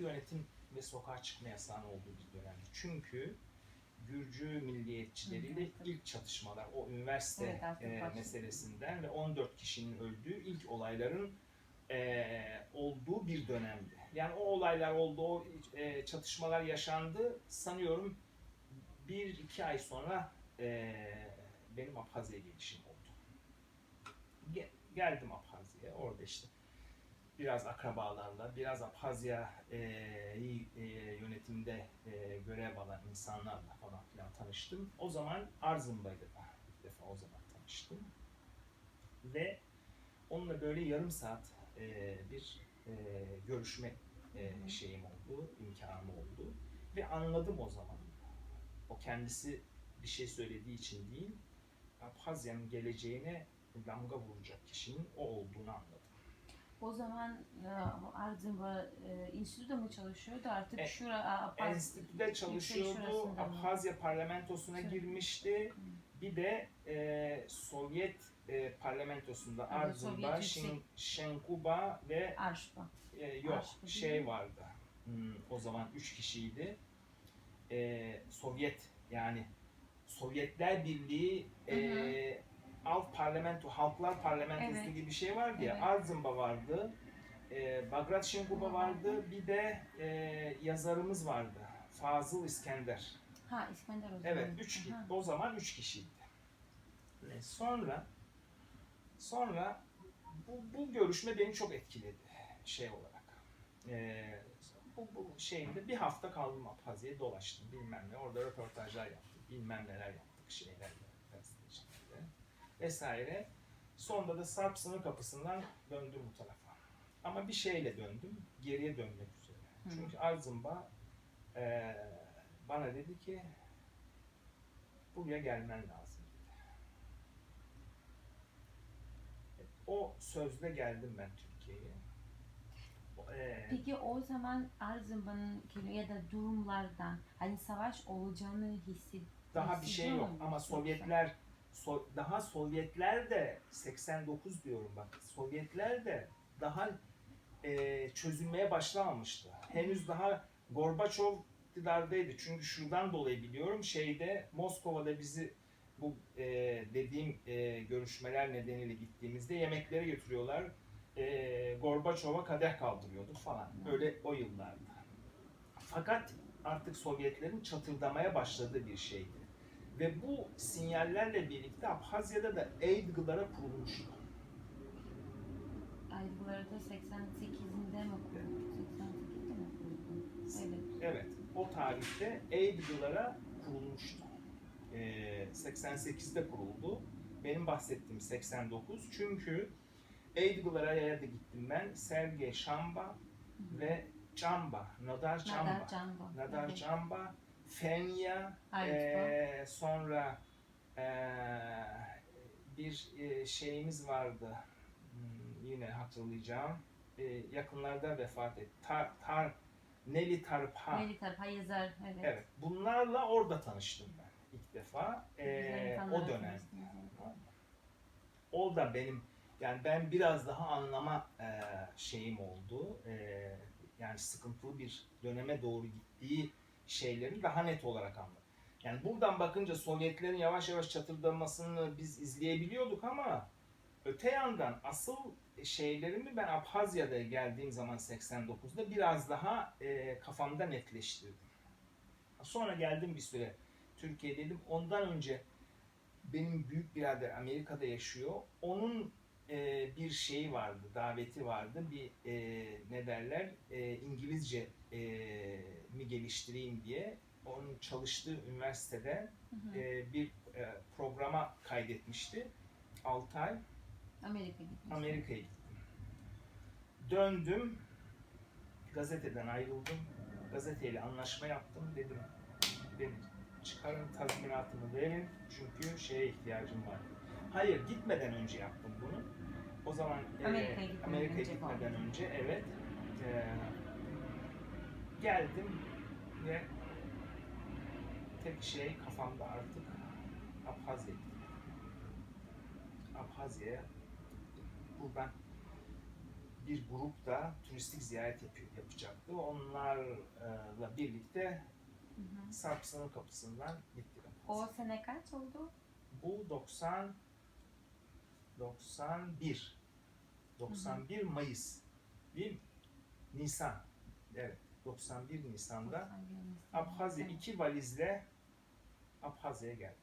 sıkı yönetim ve sokağa çıkma yasağının olduğu bir dönemdi. Çünkü Gürcü milliyetçileriyle hı. ilk çatışmalar, o üniversite Evet, e, meselesinden ve 14 kişinin öldüğü ilk olayların e, olduğu bir dönemdi. Yani o olaylar oldu, o e, çatışmalar yaşandı. Sanıyorum bir iki ay sonra e, benim Abhazya'ya gelişim oldu. Ge- geldim Abhazya'ya, orada işte biraz akrabalarla, biraz Abhazya'yı e, yönetimde e, görev alan insanlarla falan filan tanıştım. O zaman Arzımbay'da da ilk defa o zaman tanıştım. Ve onunla böyle yarım saat e, bir e, görüşme e, şeyim oldu, imkanım oldu. Ve anladım o zaman. O kendisi bir şey söylediği için değil, Abhazya'nın geleceğine damga vuracak kişinin o olduğunu anladım. O zaman e, Arzımba e, enstitüde mi çalışıyordu artık E, şura Apaz Enstitüde çalışıyordu? Abhazya parlamentosuna Şu- girmişti. Bir de e, Sovyet e, parlamentosunda Şen, yüksek- Şenkuba ve Arşba. e, yok Arşba şey vardı. Hmm, o zaman üç kişiydi. E, Sovyet yani Sovyetler Birliği e, alt parlamento, halklar parlamentosu Evet. gibi bir şey vardı ya. Evet. Arzumba vardı. E, Bagrat Şenkuba vardı. Bir de e, yazarımız vardı. Fazıl İskender. Ha İskender o zaman. Evet, üç, Aha. o zaman üç kişiydi. Ve sonra sonra bu, bu görüşme beni çok etkiledi şey olarak. Ee, bu, bu şeyinde bir hafta kaldım Abhazya'ya dolaştım bilmem ne. Orada röportajlar yaptık, bilmem neler yaptık şeylerle, gazetecilerle vesaire. Sonunda da Sarp sınır kapısından döndüm bu tarafa. Ama bir şeyle döndüm, geriye dönmek üzere. Hı. Çünkü Arzımba eee bana dedi ki buraya gelmen lazım dedi. O sözle geldim ben Türkiye'ye. Peki o zaman Arzumba'nın ya da durumlardan hani savaş olacağını hisset daha bir şey yok ama? Sovyetler So- daha Sovyetler de 89 diyorum bak. Sovyetler de daha eee, çözülmeye başlamamıştı. Henüz daha Gorbaçov iktidardaydı. Çünkü şuradan dolayı biliyorum şeyde Moskova'da bizi bu eee, dediğim eee, görüşmeler nedeniyle gittiğimizde yemeklere götürüyorlar. Eee Gorbaçov'a kadeh kaldırıyorduk falan. Öyle o yıllarda. Fakat artık Sovyetlerin çatırdamaya başladığı bir şeydi. Ve bu sinyallerle birlikte Abhazya'da da Eydgılara kurulmuştu. Ayrıları da 88'inde mi kuruldu? 88'de mi kuruldu? Evet. Evet, o tarihte Eydgılara kurulmuştu. Ee, 88'de kuruldu. Benim bahsettiğim 89. Çünkü Eydgılara da gittim ben. Sergey Şamba ve Camba, Nadar Camba. Nadar Canba. Nadar Evet. Fenya, eee, sonra eee, bir eee, şeyimiz vardı, Hmm, yine hatırlayacağım, Eee, yakınlarda vefat etti. Tar, tar, Nelly Tarpa. Melita Payezar. Evet. Evet, bunlarla orada tanıştım ben ilk defa. İnsanlarla o dönem. O da benim, yani ben biraz daha anlama eee, şeyim oldu. Eee, yani sıkıntılı bir döneme doğru gittiği şeyleri daha net olarak anladım. Yani buradan bakınca Sovyetlerin yavaş yavaş çatırdamasını biz izleyebiliyorduk ama öte yandan asıl şeylerimi ben Abhazya'da geldiğim zaman 89'da biraz daha eee, kafamda netleştirdim. Sonra geldim bir süre Türkiye dedim. Ondan önce benim büyük birader Amerika'da yaşıyor. Onun e, bir şeyi vardı, daveti vardı. Bir e, ne derler e, İngilizce e, mi geliştireyim diye. Onun çalıştığı üniversitede Hı hı. e, bir e, programa kaydetmişti. 6 ay. Amerika'ya gittim. Döndüm. Gazeteden ayrıldım. Gazeteyle anlaşma yaptım. Dedim beni çıkarın tazminatımı verin. Çünkü şeye ihtiyacım var. Hayır gitmeden önce yaptım bunu. O zaman e, Amerika'ya gitmeden Amerika'ya önce gitmeden falan. önce evet. E, geldim ve tek şey kafamda artık Abhazya. Abhazya'ya buradan bir grup da turistik ziyaret yapıyor, yapacaktı. Onlarla birlikte. Sarp sınır kapısından gittik. O sene kaç oldu? Bu 90 91 91 Mayıs değil mi? Nisan. Evet. 91 Nisan'da Abhazya iki valizle Abhazya'ya geldi.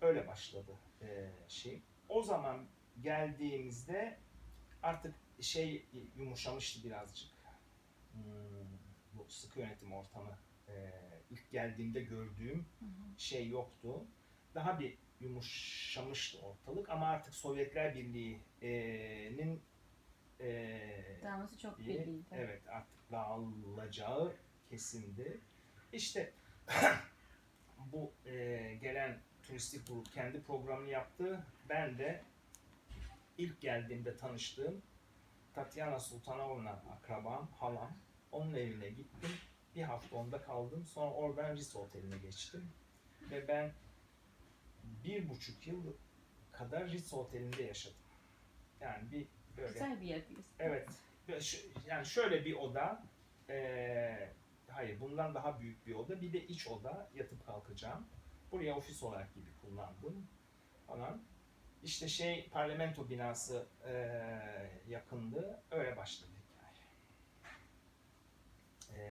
Öyle başladı eee, şey. O zaman geldiğimizde artık şey yumuşamıştı birazcık. Hmm, bu sıkı yönetim ortamı eee, ilk geldiğimde gördüğüm Hı hı. şey yoktu. Daha bir yumuşamıştı ortalık ama artık Sovyetler Birliği'nin eee Dağılması çok belliydi. evet artık dağılacağı kesindi. İşte bu e, gelen turistik grup kendi programını yaptı. Ben de ilk geldiğimde tanıştığım Tatyana Sultanovna akrabam, halam. Onun evine gittim. Bir hafta onda kaldım. Sonra oradan Ris Oteli'ne geçtim. Ve ben bir buçuk yıl kadar Ritz Oteli'nde yaşadım. Yani bir böyle Güzel bir yer diyorsun. Evet. Yani şöyle bir oda, eee, hayır bundan daha büyük bir oda, bir de iç oda yatıp kalkacağım. Buraya ofis olarak gibi kullandım falan. İşte şey parlamento binası eee, yakındı, öyle başladı